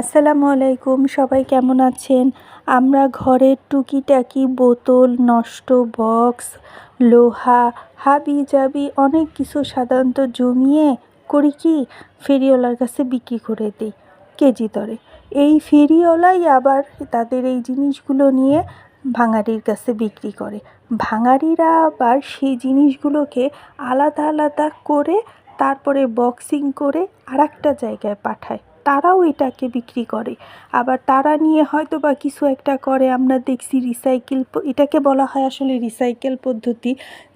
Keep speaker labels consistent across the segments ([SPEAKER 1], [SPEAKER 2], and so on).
[SPEAKER 1] আসসালামু আলাইকুম, সবাই কেমন আছেন? আমরা ঘরের টুকিটাকি বোতল, নষ্ট বক্স, লোহা হাবি জাবি অনেক কিছু সাধারণত জমিয়ে করি কি? ফেরিওয়ালার কাছে বিক্রি করে দিই, কেজি দরে। এই ফেরিওয়ালাই আবার তাদের এই জিনিসগুলো নিয়ে ভাঙারির কাছে বিক্রি করে। ভাঙারিরা আবার সেই জিনিসগুলোকে আলাদা আলাদা করে তারপরে বক্সিং করে আর একটা জায়গায় পাঠায়। তারাও এটাকে বিক্রি করে। আবার তারা নিয়ে হয়তো বা কিছু একটা করে, আমরা দেখছি রিসাইকেল এটাকে বলা হয় আসলে রিসাইকেল পদ্ধতি।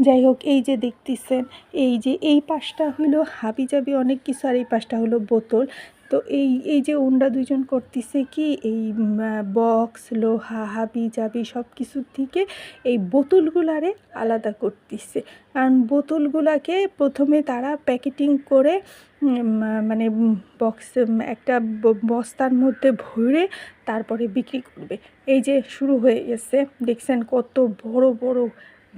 [SPEAKER 1] যাই হোক, এই যে দেখতেছেন, এই যে এই পাশটা হলো হাবিজাবি অনেক কিছু আর এই পাশটা হলো বোতল। তো এই এই যে ওনরা দুজন করতেছে কি, এই বক্স, লোহা হাবি জাবি সব কিছুর থেকে এই বোতলগুলারে আলাদা করতেছে। কারণ বোতলগুলাকে প্রথমে তারা প্যাকেটিং করে মানে বক্স একটা বস্তার মধ্যে ভরে তারপরে বিক্রি করবে। এই যে শুরু হয়ে গেছে, দেখছেন কত বড় বড়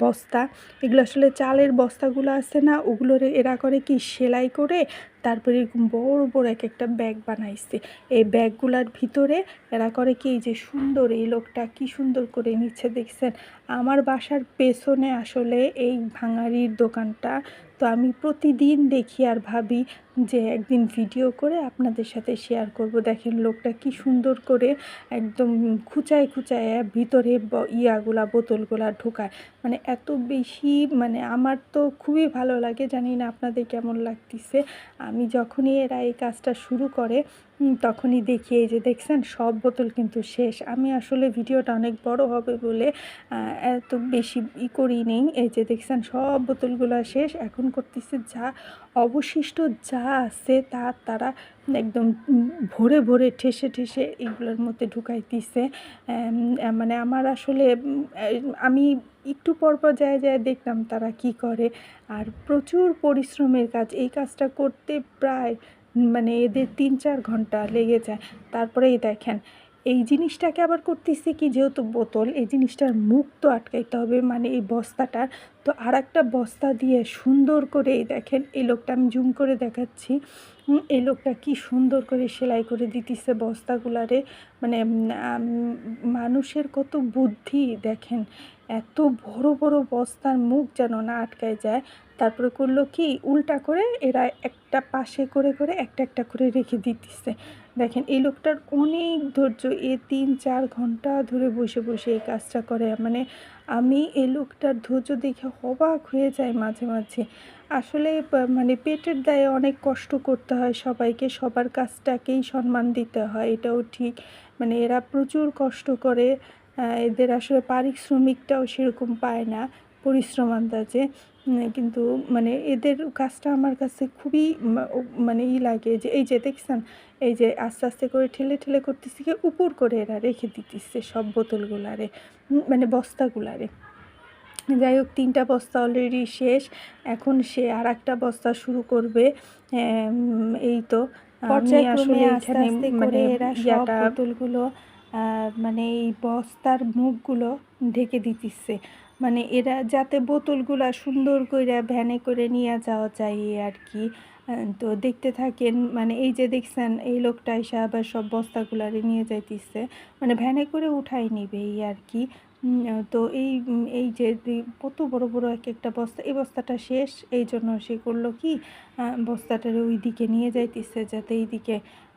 [SPEAKER 1] বস্তা। এগুলো আসলে চালের বস্তাগুলো আছে না, ওগুলোরে এরা করে কি সেলাই করে তারপরে এরকম বড় বড় এক একটা ব্যাগ বানাইছে। এই ব্যাগগুলার ভিতরে এরা করে কি যে সুন্দর এই লোকটা কি সুন্দর করে নিচ্ছে দেখছেন? আমার বাসার পেছনে আসলে এই ভাঙারির দোকানটা। তো আমি প্রতিদিন দেখি আর ভাবি যে একদিন ভিডিও করে আপনাদের সাথে শেয়ার করব। দেখেন লোকটা কি সুন্দর করে একদম খুচায় খুচায় ভিতরে ইয়াগুলা, বোতলগুলা ঢোকায়। মানে এত বেশি মানে আমার তো খুবই ভালো লাগে। জানি না আপনাদের কেমন লাগতেছে। আমি যখনই এরা এই কাজটা শুরু করে তখনই দেখি এই যে দেখছেন, সব বোতল কিন্তু শেষ। আমি আসলে ভিডিওটা অনেক বড় হবে বলে এত বেশি ই করি নেই। এই যে দেখছেন, সব বোতলগুলো শেষ। এখন করতেছে যা অবশিষ্ট যা আছে তা তারা একদম ভরে ভরে ঠেসে ঠেসে এগুলোর মধ্যে ঢুকাইতেছে। মানে আমার আসলে আমি একটু পর পর যায় যায় দেখতাম তারা কি করে। আর প্রচুর পরিশ্রমের কাজ। এই কাজটা করতে প্রায় মানে এদের তিন চার ঘণ্টা লেগে যায়। তারপরেই দেখেন, এই জিনিসটাকে আবার করতেছি কি যেহেতু বোতল, এই জিনিসটার মুখ তো আটকাইতে হবে মানে এই বস্তাটার। তো আর একটা বস্তা দিয়ে সুন্দর করে এই দেখেন, এই লোকটা আমি জুম করে দেখাচ্ছি। এই লোকটা কি সুন্দর করে সেলাই করে দিতেছে বস্তাগুলারে। মানে মানুষের কত বুদ্ধি, দেখেন। এত বড় বড় বস্তার মুখ যেন না আটকায় যায়। তারপরে করল কি, উল্টা করে এরা একটা পাশে করে করে একটা একটা করে রেখে দিতেছে। দেখেন, এই লোকটার অনেক ধৈর্য। এ তিন চার ঘণ্টা ধরে বসে বসে এই কাজটা করে। মানে আমি এই লোকটার ধৈর্য দেখে অবাক হয়ে যায় মাঝে মাঝে। আসলে মানে পেটের দায়ে অনেক কষ্ট করতে হয় সবাইকে, সবার কাজটাকেই সম্মান দিতে হয়, এটাও ঠিক। মানে এরা প্রচুর কষ্ট করে এদের আসলে পারিশ্রমিকটাও সেরকম পায় না, পরিশ্রম আন্দাজে। কিন্তু মানে এদের কাজটা আমার কাছে খুবই মানে ই লাগে যে, এই যে দেখছেন, এই যে আস্তে আস্তে করে ঠেলে ঠেলে করতেছে কি, উপর করে এরা রেখে দিতেছে সব বোতলগুলারে মানে বস্তাগুলারে। যাই হোক তিনটা বস্তা অলরেডি শেষ। এখন সে আর একটা বস্তা শুরু করবে। এই তো করে এরা সব মানে এই বস্তার মুখগুলো ঢেকে দিতেছে। মানে এরা যাতে বোতলগুলা সুন্দর করে ভ্যানে করে নিয়ে যাওয়া যায় আর কি। তো দেখতে থাকেন মানে এই যে দেখছেন এই লোকটা এসে আবার সব বস্তাগুলারে নিয়ে যাইতেছে। মানে ভ্যানে করে উঠাই নিবে এই আর কি। তো এই এই যে কত বড় বড় এক একটা বস্তা, এই বস্তাটা শেষ। এই জন্য সে করল কি বস্তাটার ওই দিকে নিয়ে যাইতেছে যাতে এই দিকে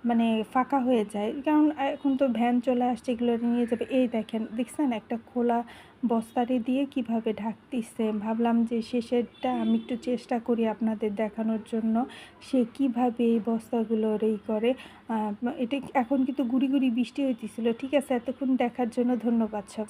[SPEAKER 1] মানে ফাঁকা হয়ে যায়। কারণ এখন তো ভ্যান চলে আসছে, এগুলো নিয়ে যাবে। এই দেখেন, দেখছেন একটা খোলা বস্তারে দিয়ে কীভাবে ঢাকতিছে। ভাবলাম যে শেষেরটা আমি একটু চেষ্টা করি আপনাদের দেখানোর জন্য, সে কীভাবে এই বস্তাগুলো এই করে। এটা এখন কিন্তু গুড়ি গুড়ি বৃষ্টি হইতেছিল। ঠিক আছে, এতক্ষণ দেখার জন্য ধন্যবাদ সব।